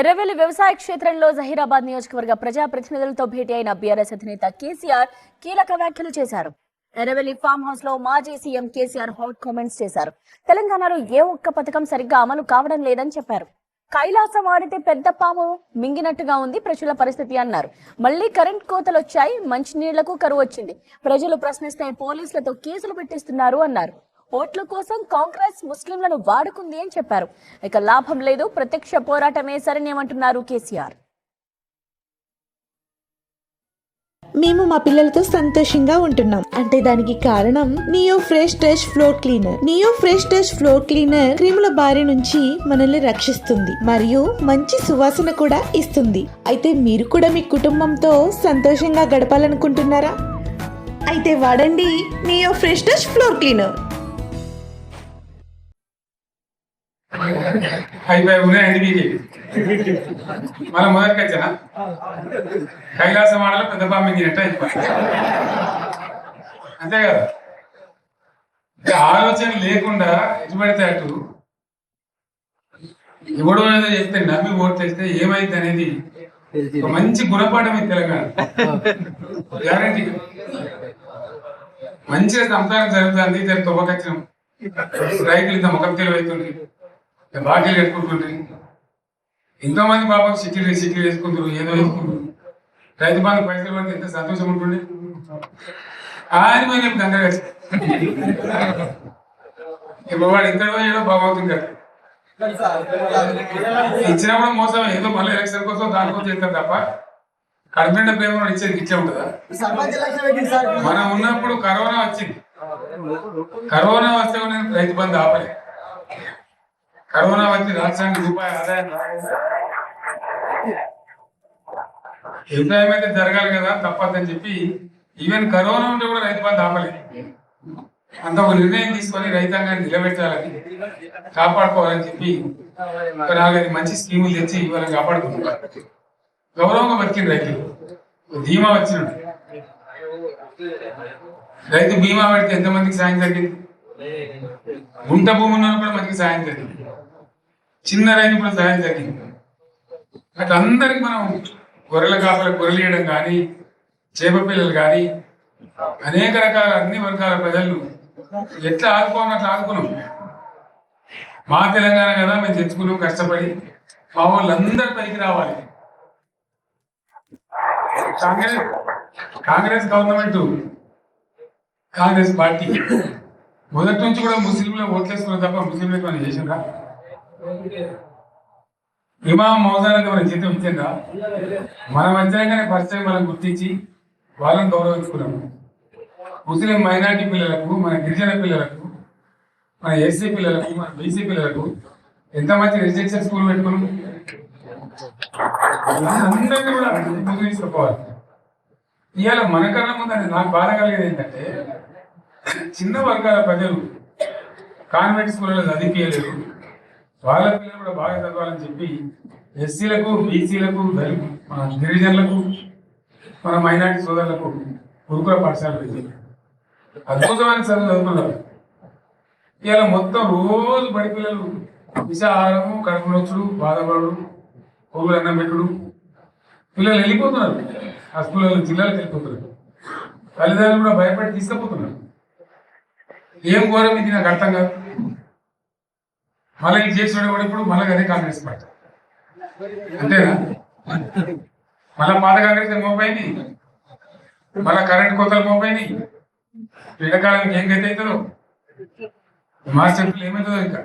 ఎర్రవెల్లి వ్యవసాయ క్షేత్రంలో జహీరాబాద్ నియోజకవర్గ ప్రజాప్రతినిధులతో భేటీ అయిన బీఆర్ఎస్ అధినేత కేసీఆర్ కీలక వ్యాఖ్యలు చేశారు. ఎర్రవెల్లి ఫామ్ హౌస్లో మాజీ సీఎం కేసీఆర్ హాట్ కామెంట్స్ చేశారు. తెలంగాణలో ఏ ఒక్క పథకం సరిగ్గా అమలు కావడం లేదని చెప్పారు. కైలాసం ఆడితే పెద్ద పాము మింగినట్టుగా ఉంది ప్రజల పరిస్థితి అన్నారు. మళ్ళీ కరెంట్ కోతలు వచ్చాయి మంచినీళ్ళకు కరువు వచ్చింది. ప్రజలు ప్రశ్నిస్తే పోలీసులతో కేసులు పెట్టిస్తున్నారు అన్నారు. ఓట్ల కోసం కాంగ్రెస్ ముస్లింలను వాడుకుంది అని చెప్పారు. ఇక లాభం లేదు ప్రత్యక్ష పోరాటమే సరణ్యమంటున్నారు కేసీఆర్. మేము మా పిల్లలతో సంతోషంగా ఉంటున్నాం. అంటే దానికి కారణం Neo Fresh touch floor cleaner. Neo Fresh touch floor cleaner క్రిముల బారి నుంచి మనల్ని రక్షిస్తుంది మరియు మంచి సువాసన కూడా ఇస్తుంది. అయితే మీరు కూడా మీ కుటుంబంతో సంతోషంగా గడపాలనుకుంటున్నారా? అయితే వాడండి Neo Fresh touch floor cleaner. అయిపోయి ఉన్నాయండి మీకు మన మొదటికి వచ్చా కైలాస మాటలు పెద్ద పంపించినట్టు అయిపోయి అంతే కదా? ఆలోచన లేకుండా ఎటు పడితే అటు ఎవడో ఏదో చెప్తే నమ్మి ఓటు తెస్తే ఏమైంది అనేది మంచి గుణపాఠం ఇది తెలంగాణ. గ్యారంటీ. మంచిగా సంసారం జరుగుతుంది ఇద్దరు రైతులు ఇంత ముఖం తెలివైతుంది. బాకీలు కట్టుకుంటుండ్రి ఎంతో మంది పాపం సిటీలు సిటీలు వేసుకుంటారు ఏదో వేసుకుంటారు రైతు బాధ పైసలు పడితే ఎంత సంతోషం ఉంటుండే ఆయన మీద నేను ఇప్పుడు వాడు ఇక్కడ బాగవుతుంది కదా ఇచ్చినప్పుడు మోసం ఏదో మళ్ళీ ఎలక్షన్ కోసం దానికోసం చేస్తారు తప్ప కడిపెండ ప్రేమ ఇచ్చేది ఇచ్చే ఉంటుందా? మనం ఉన్నప్పుడు కరోనా వచ్చింది. కరోనా వస్తే నేను రైతు బంధు ఆపలే. కరోనా వచ్చి రాష్ట్రానికి రూపాయి ఆదాయం రాలేదు. వ్యవసాయం అయితే జరగాలి కదా తప్పదని చెప్పి ఈవెన్ కరోనా ఉంటే కూడా రైతు బంధు ఆపలేదు అంత ఒక నిర్ణయం తీసుకొని రైతాంగాన్ని నిలబెట్టాలని కాపాడుకోవాలని చెప్పి నాలుగైదు మంచి స్కీములు తెచ్చి ఇవాళ కాపాడుకుంటున్నారు. గౌరవంగా బతికింది రైతులు. ధీమా వచ్చినాడు రైతు బీమా పెడితే ఎంతమందికి సాయం జరిగింది? గుంట భూమి ఉన్న కూడా మనకి సాయం జరిగింది. చిన్న రైతు కూడా సాయం జరిగింది అట్లా అందరికి మనం గొర్రెల కాపలకు గొర్రెలు కానీ చేప పిల్లలు కానీ అనేక రకాల అన్ని వర్గాల ప్రజలు ఎట్లా ఆదుకోవాలి అట్లా ఆదుకున్నాం. మా తెలంగాణ కదా మేము తెచ్చుకున్నాం కష్టపడి మా వాళ్ళందరి పైకి రావాలి. Congress Congress government Congress party. మొదటి నుంచి కూడా ముస్లింలు ఓట్లేసుకున్న తప్ప ముస్లింలకు మనం చేసినా ఇమాం మౌజానికి మనం జీతం ఇచ్చిందా? మనం వచ్చాకనే పరిచయం మనం గుర్తించి వాళ్ళని గౌరవించుకున్నాము. ముస్లిం మైనార్టీ పిల్లలకు మన గిరిజన పిల్లలకు మన ఎస్సీ పిల్లలకు మన బీసీ పిల్లలకు ఎంత మంచి రెసిడెన్షియల్ స్కూల్ పెట్టుకున్నాం? అందరినీ కూడా ముందు తీసుకుపోవాలి ఇవాళ మనకన్నా ముందు అది నాకు బాధ కలిగేది ఏంటంటే చిన్న వర్గాల ప్రజలు కాన్వెంట్ స్కూళ్ళలో చదివించలేరు వాళ్ళ పిల్లలు కూడా బాగా చదవాలని చెప్పి ఎస్సీలకు బీసీలకు దళిత మన గిరిజనులకు మన మైనార్టీ సోదరులకు గురుకుల పాఠశాల పెట్టింది అద్భుతమైన చదువు చదువుతున్నారు. ఇలా మొత్తం రోజు బడి పిల్లలు విషాహారము కడుపు నొచ్చుడు బాధపడు కోగులు అన్నం పెట్టుడు. పిల్లలు వెళ్ళిపోతున్నారు. ఆ స్కూల్లో జిల్లాలకు వెళ్ళిపోతున్నారు. తల్లిదండ్రులు కూడా భయపడి తీసుకుపోతున్నారు. ఏం ఘోరం ఇది నాకు అర్థం కాదు. మళ్ళీ చేసిన కూడా ఇప్పుడు మళ్ళీ అదే కాంగ్రెస్ పార్టీ. అంతేనా? మళ్ళా పాత కాంగ్రెస్ మోపైంది మళ్ళా కరెంట్ కోతలు మోపైంది ఎండాకాలం ఏం గతి అవుతుందో? మాస్టర్ ఏమవుతుందో ఇంకా?